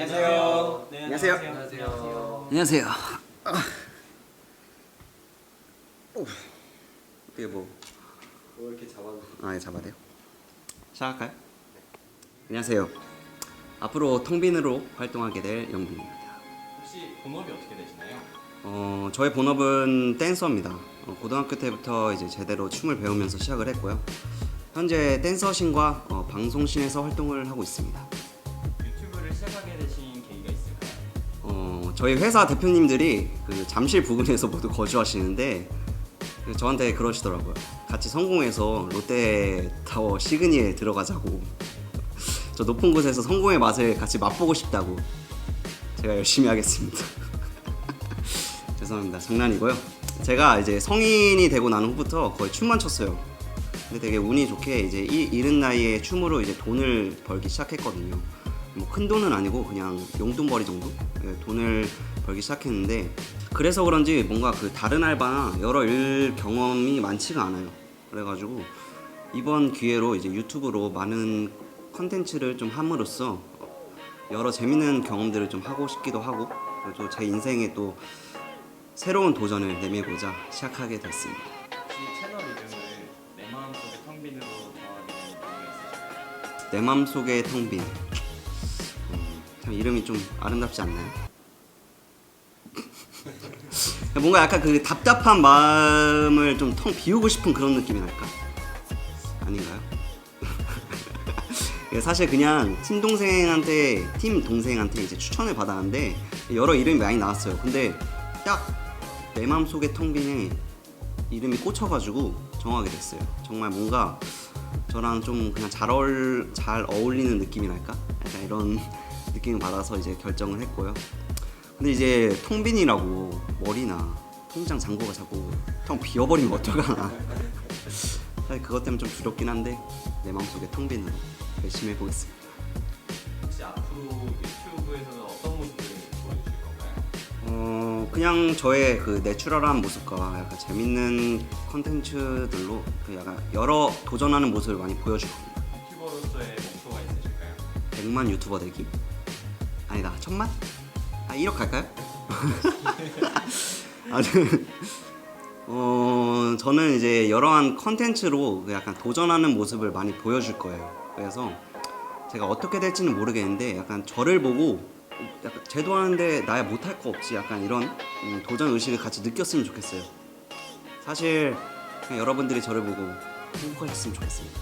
안녕하세요. 네, 안녕하세요. 안녕하세요. 안녕하세요. 아. 오. 어떻게 뭐? 뭐 이렇게 잡아도 아, 예, 잡아야 돼요. 시작할까요? 안녕하세요. 앞으로 텅빈으로 활동하게 될 영빈입니다. 혹시 본업이 어떻게 되시나요? 어, 저의 본업은 댄서입니다. 어, 고등학교 때부터 이제 제대로 춤을 배우면서 시작을 했고요. 현재 댄서신과 어, 방송신에서 활동을 하고 있습니다. 저희 회사 대표님들이 그 잠실 부근에서 모두 거주하시는데 그 저한테 그러시더라고요. 같이 성공해서 롯데타워 시그니에 들어가자고. 저 높은 곳에서 성공의 맛을 같이 맛보고 싶다고. 제가 열심히 하겠습니다. 죄송합니다. 장난이고요. 제가 이제 성인이 되고 난 후부터 거의 춤만 췄어요. 근데 되게 운이 좋게 이제 이 이른 나이에 춤으로 이제 돈을 벌기 시작했거든요. 뭐 큰 돈은 아니고 그냥 용돈벌이 정도 예, 돈을 벌기 시작했는데 그래서 그런지 뭔가 그 다른 알바나 여러 일 경험이 많지가 않아요. 그래가지고 이번 기회로 이제 유튜브로 많은 컨텐츠를 좀 함으로써 여러 재밌는 경험들을 좀 하고 싶기도 하고 그리고 제 인생에 또 새로운 도전을 내밀고자 시작하게 됐습니다. 채널 이름을 내 마음속의 텅빈으로 정하게 된 이유가 있으실까요? 내 맘속의 텅빈 음, 참 이름이 좀 아름답지 않나요? 뭔가 약간 그 답답한 마음을 좀 텅 비우고 싶은 그런 느낌이 날까? 아닌가요? 예, 사실 그냥 팀 동생한테 팀 동생한테 이제 추천을 받았는데 여러 이름이 많이 나왔어요. 근데 딱 내 마음속의 텅빈에 이름이 꽂혀가지고 정하게 됐어요. 정말 뭔가 저랑 좀 그냥 잘, 어울, 잘 어울리는 느낌이 날까? 약간 이런 느낌을 받아서 이제 결정을 했고요. 근데 이제 통빈이라고 머리나 통장 잔고가 자꾸 텅 비어버리면 어떡하나. 사실 그것 때문에 좀 두렵긴 한데 내 마음속에 텅빈으로 열심히 해보겠습니다. 혹시 앞으로 유튜브에서는 어떤 모습을 보여주실 건가요? 어 그냥 저의 그 내추럴한 모습과 약간 재밌는 컨텐츠들로 그 약간 여러 도전하는 모습을 많이 보여줄 겁니다. 유튜버로서의 목표가 있으실까요? 100만 유튜버 되기? 아니다 천만? 아 1억 갈까요? 아니 어 저는 이제 여러한 컨텐츠로 그 약간 도전하는 모습을 많이 보여줄 거예요. 그래서 제가 어떻게 될지는 모르겠는데 약간 저를 보고 약간 쟤도 하는데 나야 못할 거 없지 약간 이런 음, 도전 의식을 같이 느꼈으면 좋겠어요. 사실 그냥 여러분들이 저를 보고 행복하셨으면 좋겠습니다.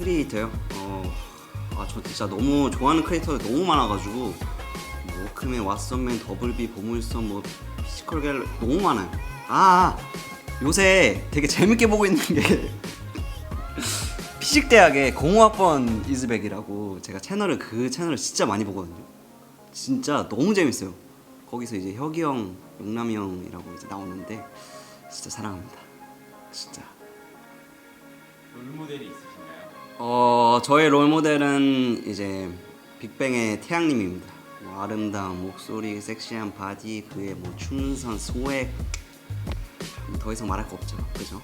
크리에이터요? 어, 아, 저 진짜 너무 좋아하는 크리에이터가 너무 많아가지고 뭐 워크맨, 왓썸맨, 더블비, 보물섬, 뭐 피지컬 갤 너무 많아요. 아, 요새 되게 재밌게 보고 있는 게 피식대학의 공호학번 이즈백이라고 제가 채널을 그 채널을 진짜 많이 보거든요. 진짜 너무 재밌어요. 거기서 이제 혁이 형, 용남이 형이라고 이제 나오는데 진짜 사랑합니다. 진짜. 롤모델이 있으신가요? 어 저의 롤 모델은 이제 빅뱅의 태양님입니다. 뭐 아름다운 목소리, 섹시한 바디, 그의 뭐 춤선, 소액 뭐더 이상 말할 거 없죠, 그죠?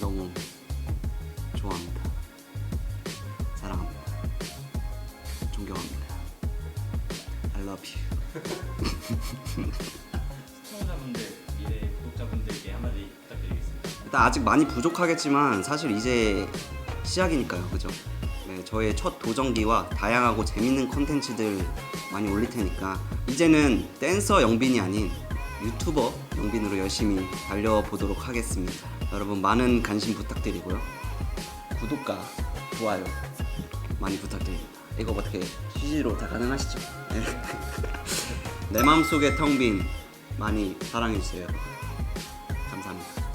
너무 좋아합니다. 사랑합니다. 존경합니다. I love you. 시청자분들, 미래 구독자분들께 한마디 부탁드리겠습니다. 일단 아직 많이 부족하겠지만 사실 이제 시작이니까요, 그죠? 네, 저의 첫 도전기와 다양하고 재밌는 컨텐츠들 많이 올릴 테니까 이제는 댄서 영빈이 아닌 유튜버 영빈으로 열심히 달려보도록 하겠습니다. 여러분 많은 관심 부탁드리고요. 구독과 좋아요 많이 부탁드립니다. 이거 어떻게 CG로 다 가능하시죠? 네. 내 마음속의 텅빈 많이 사랑해주세요. 감사합니다.